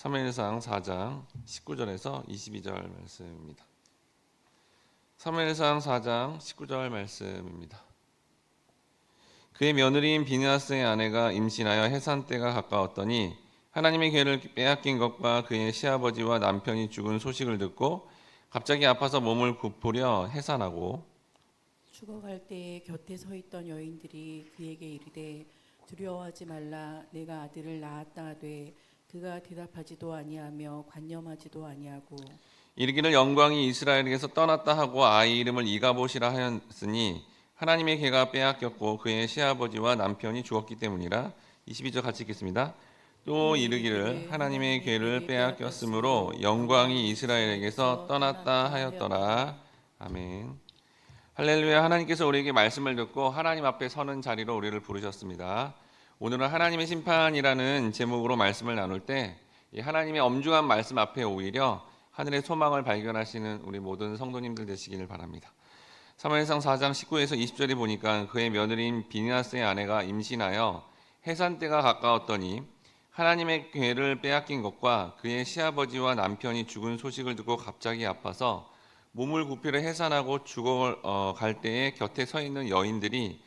사무엘상 4장 19절에서 22절 말씀입니다. 사무엘상 4장 19절 말씀입니다. 그의 며느리인 비느하스의 아내가 임신하여 해산 때가 가까웠더니 하나님의 괴를 빼앗긴 것과 그의 시아버지와 남편이 죽은 소식을 듣고 갑자기 아파서 몸을 굽으려 해산하고 죽어갈 때에 곁에 서 있던 여인들이 그에게 이르되 두려워하지 말라 내가 아들을 낳았다 하되 그가 대답하지도 아니하며 관념하지도 아니하고 이르기를 영광이 이스라엘에게서 떠났다 하고 아이 이름을 이가봇이라 하였으니 하나님의 개가 빼앗겼고 그의 시아버지와 남편이 죽었기 때문이라 22절 같이 읽겠습니다. 또 이르기를 하나님의 괴를 빼앗겼으므로 영광이 이스라엘에게서 떠났다 하였더라. 아멘. 할렐루야 하나님께서 우리에게 말씀을 듣고 하나님 앞에 서는 자리로 우리를 부르셨습니다. 오늘은 하나님의 심판이라는 제목으로 말씀을 나눌 때이 하나님의 엄중한 말씀 앞에 오히려 하늘의 소망을 발견하시는 우리 모든 성도님들 되시기를 바랍니다. 사무엘상 4장 19에서 20절에 보니까 그의 며느리인 비니아스의 아내가 임신하여 해산 때가 가까웠더니 하나님의 괴를 빼앗긴 것과 그의 시아버지와 남편이 죽은 소식을 듣고 갑자기 아파서 몸을 굽히려 해산하고 죽어갈 때에 곁에 서 있는 여인들이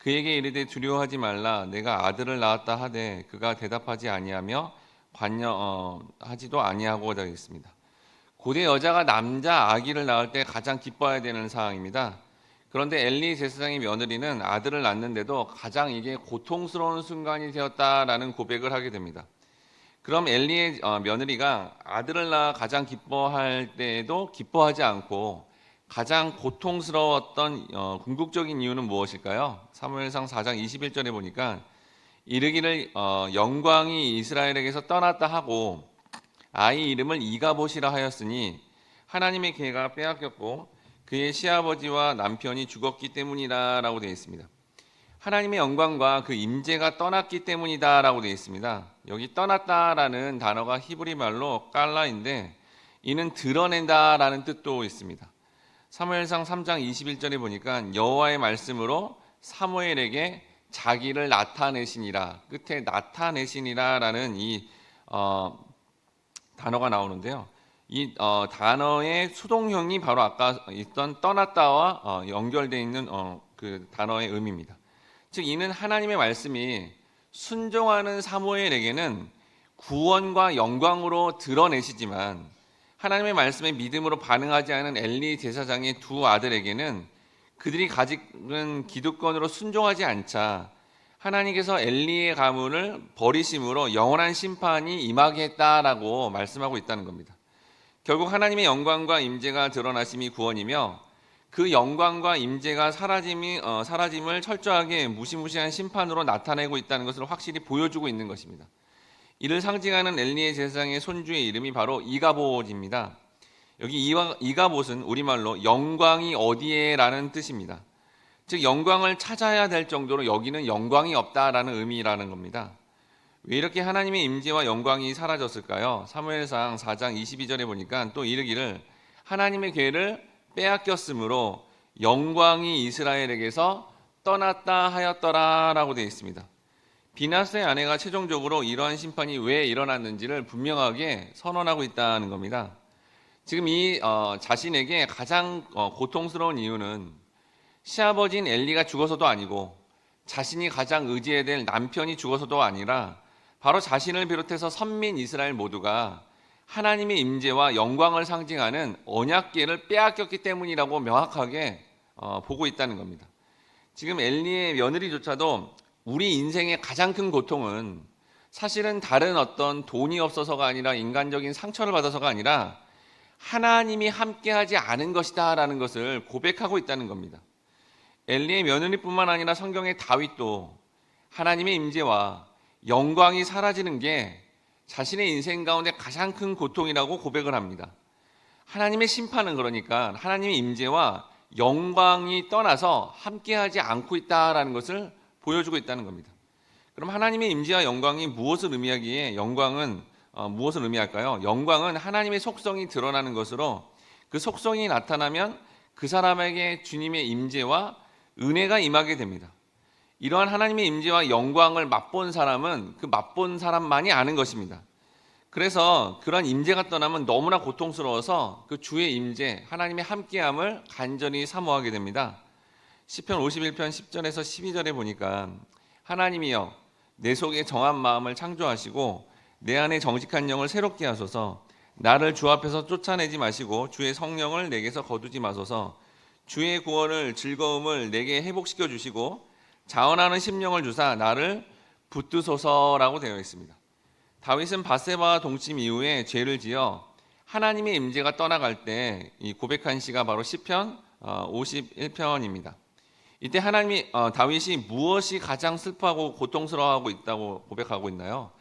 그에게 이르되 두려워하지 말라 내가 아들을 낳았다 하되 그가 대답하지 아니하며 관여하지도 아니하고 되어 있습니다. 고대 여자가 남자 아기를 낳을 때 가장 기뻐해야 되는 상황입니다. 그런데 엘리 제사장의 며느리는 아들을 낳는데도 가장 이게 고통스러운 순간이 되었다라는 고백을 하게 됩니다. 그럼 엘리의 어, 며느리가 아들을 낳아 가장 기뻐할 때에도 기뻐하지 않고 가장 고통스러웠던 어, 궁극적인 이유는 무엇일까요? 사무엘상 4장 21절에 보니까 이르기를 어, 영광이 이스라엘에게서 떠났다 하고 아이 이름을 이가봇이라 하였으니 하나님의 계가 빼앗겼고 그의 시아버지와 남편이 죽었기 때문이다라고 되어 있습니다. 하나님의 영광과 그 임재가 떠났기 때문이다라고 되어 있습니다. 여기 떠났다라는 단어가 히브리 말로 깔라인데 이는 드러낸다라는 뜻도 있습니다. 사무엘상 3장 21절에 보니까 여호와의 말씀으로 사무엘에게 자기를 나타내시니라 끝에 나타내시니라라는 이 어, 단어가 나오는데요. 이 어, 단어의 수동형이 바로 아까 있던 떠났다와 어, 연결되어 있는 어, 그 단어의 의미입니다. 즉 이는 하나님의 말씀이 순종하는 사무엘에게는 구원과 영광으로 드러내시지만 하나님의 말씀에 믿음으로 반응하지 않은 엘리 제사장의 두 아들에게는 그들이 가진 기득권으로 순종하지 않자 하나님께서 엘리의 가문을 버리심으로 영원한 심판이 임하게 했다라고 말씀하고 있다는 겁니다. 결국 하나님의 영광과 임재가 드러나심이 구원이며 그 영광과 임재가 사라짐이 어, 사라짐을 철저하게 무시무시한 심판으로 나타내고 있다는 것을 확실히 보여주고 있는 것입니다. 이를 상징하는 엘리의 제사장의 손주의 이름이 바로 이가봇입니다. 여기 이가봇은 우리말로 영광이 어디에라는 뜻입니다. 즉 영광을 찾아야 될 정도로 여기는 영광이 없다라는 의미라는 겁니다. 왜 이렇게 하나님의 임재와 영광이 사라졌을까요? 사무엘상 4장 22절에 보니까 또 이르기를 하나님의 괴를 빼앗겼으므로 영광이 이스라엘에게서 떠났다 하였더라라고 되어 있습니다. 비나스의 아내가 최종적으로 이러한 심판이 왜 일어났는지를 분명하게 선언하고 있다는 겁니다. 지금 이 어, 자신에게 가장 어, 고통스러운 이유는 시아버지인 엘리가 죽어서도 아니고 자신이 가장 의지해야 될 남편이 죽어서도 아니라 바로 자신을 비롯해서 선민 이스라엘 모두가 하나님의 임재와 영광을 상징하는 언약궤를 빼앗겼기 때문이라고 명확하게 어, 보고 있다는 겁니다. 지금 엘리의 며느리조차도 우리 인생의 가장 큰 고통은 사실은 다른 어떤 돈이 없어서가 아니라 인간적인 상처를 받아서가 아니라 하나님이 함께하지 않은 것이다라는 것을 고백하고 있다는 겁니다. 엘리의 며느리뿐만 아니라 성경의 다윗도 하나님의 임재와 영광이 사라지는 게 자신의 인생 가운데 가장 큰 고통이라고 고백을 합니다. 하나님의 심판은 그러니까 하나님의 임재와 영광이 떠나서 함께하지 않고 있다라는 것을 보여주고 있다는 겁니다. 그럼 하나님의 임재와 영광이 무엇을 의미하기에 영광은 어, 무엇을 의미할까요? 영광은 하나님의 속성이 드러나는 것으로 그 속성이 나타나면 그 사람에게 주님의 임재와 은혜가 임하게 됩니다. 이러한 하나님의 임재와 영광을 맛본 사람은 그 맛본 사람만이 아는 것입니다. 그래서 그런 임재가 떠나면 너무나 고통스러워서 그 주의 임재, 하나님의 함께함을 간절히 사모하게 됩니다. 시편 51편 10절에서 12절에 보니까 하나님이여 내 속에 정한 마음을 창조하시고 내 안에 정직한 영을 새롭게 하소서 나를 주 앞에서 쫓아내지 마시고 주의 성령을 내게서 거두지 마소서 주의 구원을 즐거움을 내게 회복시켜 주시고 자원하는 심령을 주사 나를 붙드소서라고 되어 있습니다. 다윗은 바세바와 동침 이후에 죄를 지어 하나님의 임재가 떠나갈 때 이 고백한 시가 바로 시편 51편입니다. 이때 하나님이 어, 다윗이 무엇이 가장 슬퍼하고 고통스러워하고 있다고 고백하고 있나요?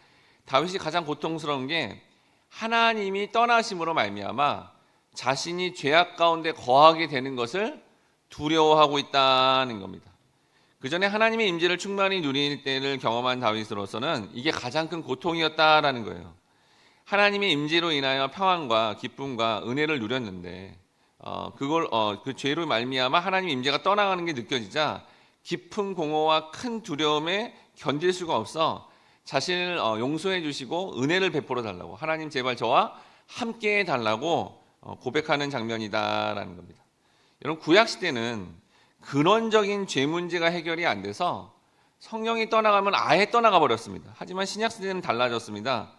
다윗이 가장 고통스러운 게 하나님이 떠나심으로 말미암아 자신이 죄악 가운데 거하게 되는 것을 두려워하고 있다는 겁니다. 그 전에 하나님의 임재를 충만히 누릴 때를 경험한 다윗으로서는 이게 가장 큰 고통이었다라는 거예요. 하나님의 임재로 인하여 평안과 기쁨과 은혜를 누렸는데 어, 그걸 어, 그 죄로 말미암아 하나님 임재가 떠나가는 게 느껴지자 깊은 공허와 큰 두려움에 견딜 수가 없어 자신을 어, 용서해 주시고 은혜를 베풀어 달라고 하나님 제발 저와 함께 해 달라고 어, 고백하는 장면이다라는 겁니다. 여러분 구약 시대는 근원적인 죄 문제가 해결이 안 돼서 성령이 떠나가면 아예 떠나가 버렸습니다. 하지만 신약 시대는 달라졌습니다.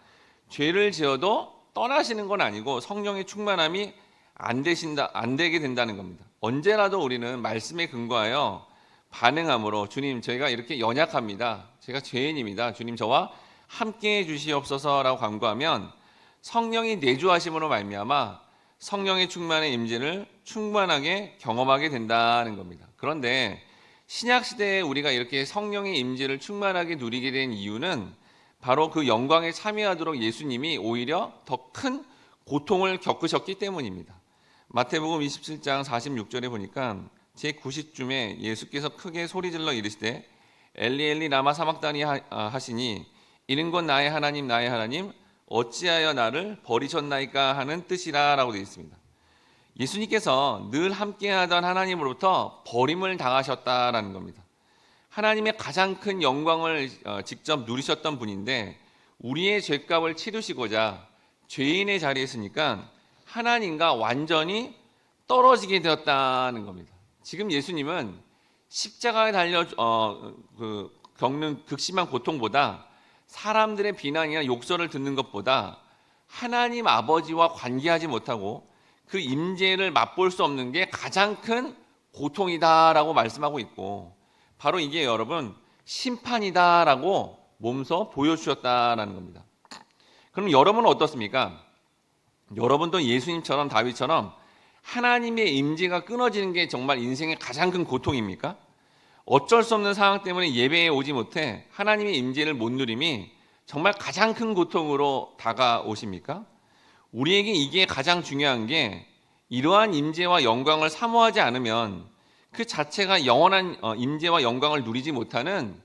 죄를 지어도 떠나시는 건 아니고 성령의 충만함이 안 되신다 안 되게 된다는 겁니다. 언제라도 우리는 말씀에 근거하여 반응함으로 주님 저희가 이렇게 연약합니다. 제가 죄인입니다. 주님 저와 함께 해 주시옵소서라고 간구하면 성령이 내주하심으로 말미암아 성령의 충만의 임재를 충만하게 경험하게 된다는 겁니다. 그런데 신약 시대에 우리가 이렇게 성령의 임재를 충만하게 누리게 된 이유는 바로 그 영광에 참여하도록 예수님이 오히려 더 큰 고통을 겪으셨기 때문입니다. 마태복음 27장 46절에 보니까 제 90쯤에 예수께서 크게 소리질러 이르시되 엘리 엘리 라마 사막다니 하- 아, 하시니 이는 곧 나의 하나님 나의 하나님 어찌하여 나를 버리셨나이까 하는 뜻이라라고 되어 있습니다. 예수님께서 늘 함께하던 하나님으로부터 버림을 당하셨다라는 겁니다. 하나님의 가장 큰 영광을 어, 직접 누리셨던 분인데 우리의 죄값을 치르시고자 죄인의 자리에 있으니까 하나님과 완전히 떨어지게 되었다는 겁니다. 지금 예수님은 십자가에 달려 어, 그 겪는 극심한 고통보다 사람들의 비난이나 욕설을 듣는 것보다 하나님 아버지와 관계하지 못하고 그 임재를 맛볼 수 없는 게 가장 큰 고통이다라고 말씀하고 있고 바로 이게 여러분 심판이다라고 몸소 보여주셨다라는 겁니다. 그럼 여러분은 어떻습니까? 여러분도 예수님처럼 다윗처럼 하나님의 임재가 끊어지는 게 정말 인생의 가장 큰 고통입니까? 어쩔 수 없는 상황 때문에 예배에 오지 못해 하나님의 임재를 못 누림이 정말 가장 큰 고통으로 다가오십니까? 우리에게 이게 가장 중요한 게 이러한 임재와 영광을 사모하지 않으면 그 자체가 영원한 어, 임재와 영광을 누리지 못하는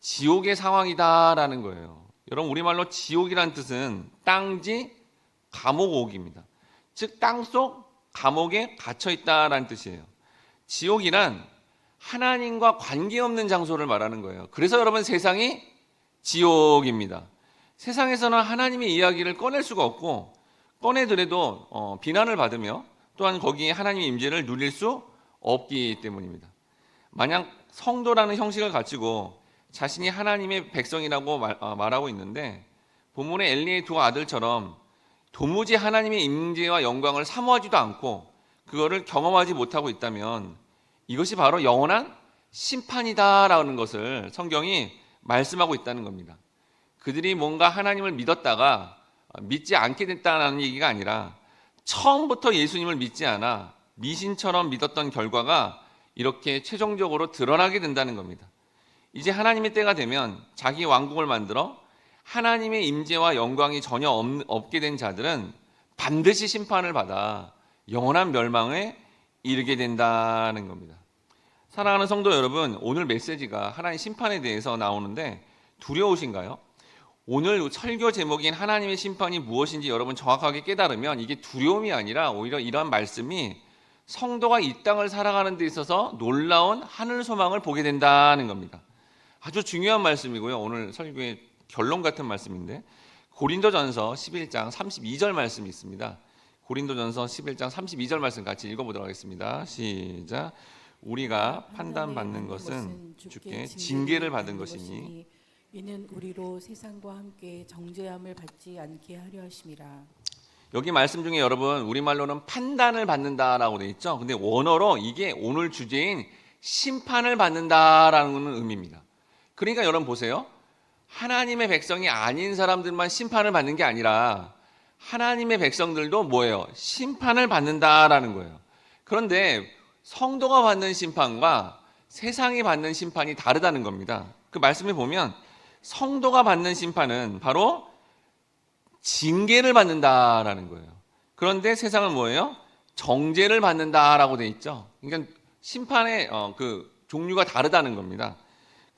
지옥의 상황이다라는 거예요. 여러분 우리말로 지옥이란 뜻은 땅지 감옥 옥입니다. 즉 땅속 감옥에 갇혀 있다라는 뜻이에요. 지옥이란 하나님과 관계없는 장소를 말하는 거예요. 그래서 여러분 세상이 지옥입니다. 세상에서는 하나님의 이야기를 꺼낼 수가 없고 꺼내더라도 어, 비난을 받으며 또한 거기에 하나님의 임재를 누릴 수 없기 때문입니다. 만약 성도라는 형식을 가지고 자신이 하나님의 백성이라고 말, 어, 말하고 있는데 본문의 엘리의 두 아들처럼 도무지 하나님의 임재와 영광을 사모하지도 않고 그거를 경험하지 못하고 있다면 이것이 바로 영원한 심판이다라는 것을 성경이 말씀하고 있다는 겁니다. 그들이 뭔가 하나님을 믿었다가 믿지 않게 됐다는 얘기가 아니라 처음부터 예수님을 믿지 않아 미신처럼 믿었던 결과가 이렇게 최종적으로 드러나게 된다는 겁니다. 이제 하나님의 때가 되면 자기 왕국을 만들어 하나님의 임재와 영광이 전혀 없- 없게 된 자들은 반드시 심판을 받아 영원한 멸망에 이르게 된다는 겁니다. 사랑하는 성도 여러분, 오늘 메시지가 하나님 심판에 대해서 나오는데 두려우신가요? 오늘 설교 제목인 하나님의 심판이 무엇인지 여러분 정확하게 깨달으면 이게 두려움이 아니라 오히려 이러한 말씀이 성도가 이 땅을 살아가는 데 있어서 놀라운 하늘 소망을 보게 된다는 겁니다. 아주 중요한 말씀이고요. 오늘 설교의 결론 같은 말씀인데 고린도전서 11장 32절 말씀이 있습니다. 고린도전서 11장 32절 말씀 같이 읽어보도록 하겠습니다. 시작. 우리가 판단받는 것은 주께 징계를 받은 것이니 이는 우리로 세상과 함께 정죄함을 받지 않게 하려 하심이라. 여기 말씀 중에 여러분 우리말로는 판단을 받는다라고 돼 있죠. 근데 원어로 이게 오늘 주제인 심판을 받는다라는 의미입니다. 그러니까 여러분 보세요. 하나님의 백성이 아닌 사람들만 심판을 받는 게 아니라 하나님의 백성들도 뭐예요? 심판을 받는다라는 거예요. 그런데 성도가 받는 심판과 세상이 받는 심판이 다르다는 겁니다. 그 말씀에 보면 성도가 받는 심판은 바로 징계를 받는다라는 거예요. 그런데 세상은 뭐예요? 정죄를 받는다라고 돼 있죠. 그러니까 심판의 어, 그 종류가 다르다는 겁니다.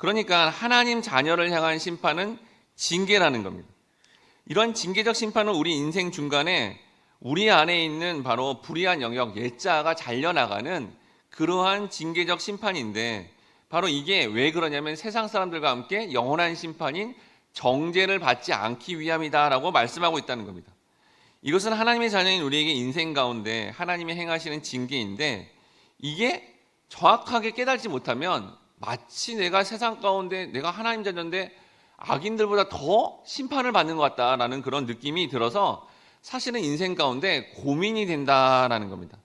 그러니까 하나님 자녀를 향한 심판은 징계라는 겁니다. 이런 징계적 심판은 우리 인생 중간에 우리 안에 있는 바로 불의한 영역 예자가 잘려나가는 그러한 징계적 심판인데 바로 이게 왜 그러냐면 세상 사람들과 함께 영원한 심판인 정죄를 받지 않기 위함이다라고 말씀하고 있다는 겁니다. 이것은 하나님의 자녀인 우리에게 인생 가운데 하나님이 행하시는 징계인데 이게 정확하게 깨달지 못하면 마치 내가 세상 가운데 내가 하나님 자녀인데 악인들보다 더 심판을 받는 것 같다라는 그런 느낌이 들어서 사실은 인생 가운데 고민이 된다라는 겁니다.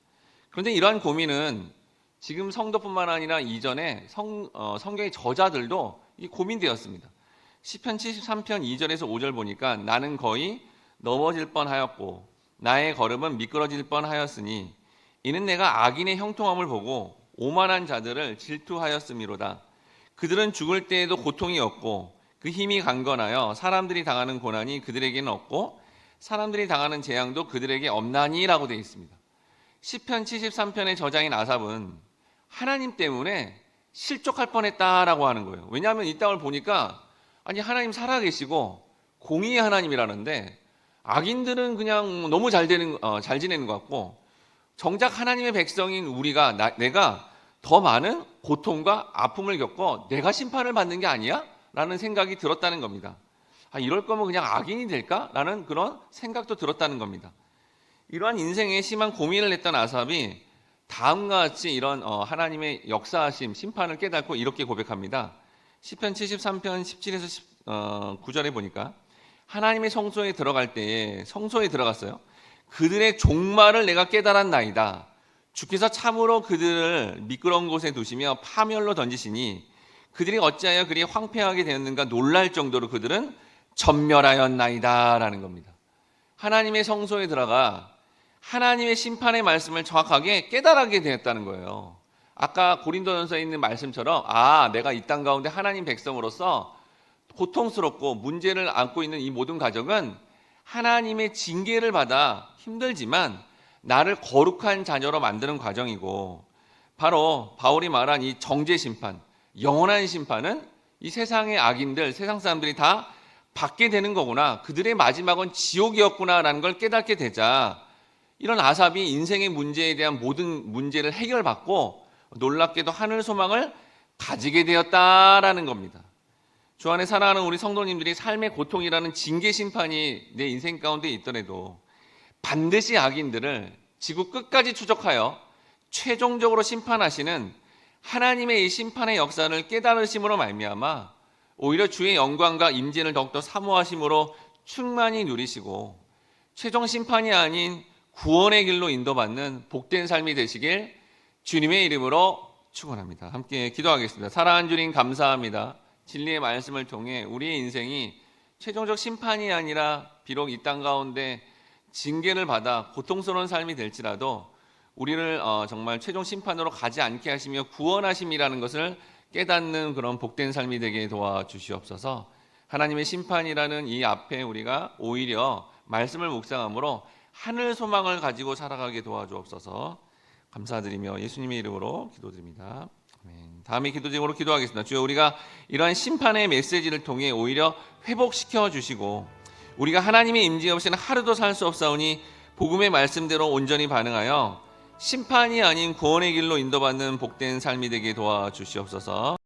그런데 이러한 고민은 지금 성도뿐만 아니라 이전에 성, 어, 성경의 저자들도 이 고민되었습니다. 시편 73편 2절에서 5절 보니까 나는 거의 넘어질 뻔하였고 나의 걸음은 미끄러질 뻔하였으니 이는 내가 악인의 형통함을 보고 오만한 자들을 질투하였음이로다. 그들은 죽을 때에도 고통이 없고 그 힘이 강건하여 사람들이 당하는 고난이 그들에게는 없고 사람들이 당하는 재앙도 그들에게 없나니라고 되어 있습니다. 시편 73편의 저자인 아삽은 하나님 때문에 실족할 뻔했다라고 하는 거예요. 왜냐하면 이 땅을 보니까 아니 하나님 살아계시고 공의의 하나님이라는데 악인들은 그냥 너무 잘 되는 어, 잘 지내는 것 같고 정작 하나님의 백성인 우리가 나, 내가 더 많은 고통과 아픔을 겪고 내가 심판을 받는 게 아니야? 라는 생각이 들었다는 겁니다. 아, 이럴 거면 그냥 악인이 될까? 라는 그런 생각도 들었다는 겁니다. 이러한 인생에 심한 고민을 했던 아삽이 다음과 같이 이런 어, 하나님의 역사하심, 심판을 깨닫고 이렇게 고백합니다. 시편 73편 17에서 10, 어, 9절에 보니까 하나님의 성소에 들어갈 때에 성소에 들어갔어요. 그들의 종말을 내가 깨달았나이다. 주께서 참으로 그들을 미끄러운 곳에 두시며 파멸로 던지시니 그들이 어찌하여 그리 황폐하게 되었는가 놀랄 정도로 그들은 전멸하였나이다 라는 겁니다. 하나님의 성소에 들어가 하나님의 심판의 말씀을 정확하게 깨달게 되었다는 거예요. 아까 고린도전서에 있는 말씀처럼 아 내가 이 땅 가운데 하나님 백성으로서 고통스럽고 문제를 안고 있는 이 모든 가정은 하나님의 징계를 받아 힘들지만 나를 거룩한 자녀로 만드는 과정이고 바로 바울이 말한 이 정죄 심판, 영원한 심판은 이 세상의 악인들, 세상 사람들이 다 받게 되는 거구나. 그들의 마지막은 지옥이었구나라는 걸 깨닫게 되자 이런 아삽이 인생의 문제에 대한 모든 문제를 해결받고 놀랍게도 하늘 소망을 가지게 되었다라는 겁니다. 주 안에 사랑하는 우리 성도님들이 삶의 고통이라는 징계 심판이 내 인생 가운데 있더라도 반드시 악인들을 지구 끝까지 추적하여 최종적으로 심판하시는 하나님의 이 심판의 역사를 깨달으심으로 말미암아 오히려 주의 영광과 임재를 더욱더 사모하심으로 충만히 누리시고 최종 심판이 아닌 구원의 길로 인도받는 복된 삶이 되시길 주님의 이름으로 축원합니다. 함께 기도하겠습니다. 사랑하는 주님 감사합니다. 진리의 말씀을 통해 우리의 인생이 최종적 심판이 아니라 비록 이 땅 가운데 징계를 받아 고통스러운 삶이 될지라도 우리를 어, 정말 최종 심판으로 가지 않게 하시며 구원하심이라는 것을 깨닫는 그런 복된 삶이 되게 도와주시옵소서. 하나님의 심판이라는 이 앞에 우리가 오히려 말씀을 묵상함으로 하늘 소망을 가지고 살아가게 도와주옵소서. 감사드리며 예수님의 이름으로 기도드립니다. 다음에 기도 제목으로 기도하겠습니다. 주여 우리가 이러한 심판의 메시지를 통해 오히려 회복시켜 주시고 우리가 하나님의 임재 없이는 하루도 살 수 없사오니 복음의 말씀대로 온전히 반응하여 심판이 아닌 구원의 길로 인도받는 복된 삶이 되게 도와주시옵소서.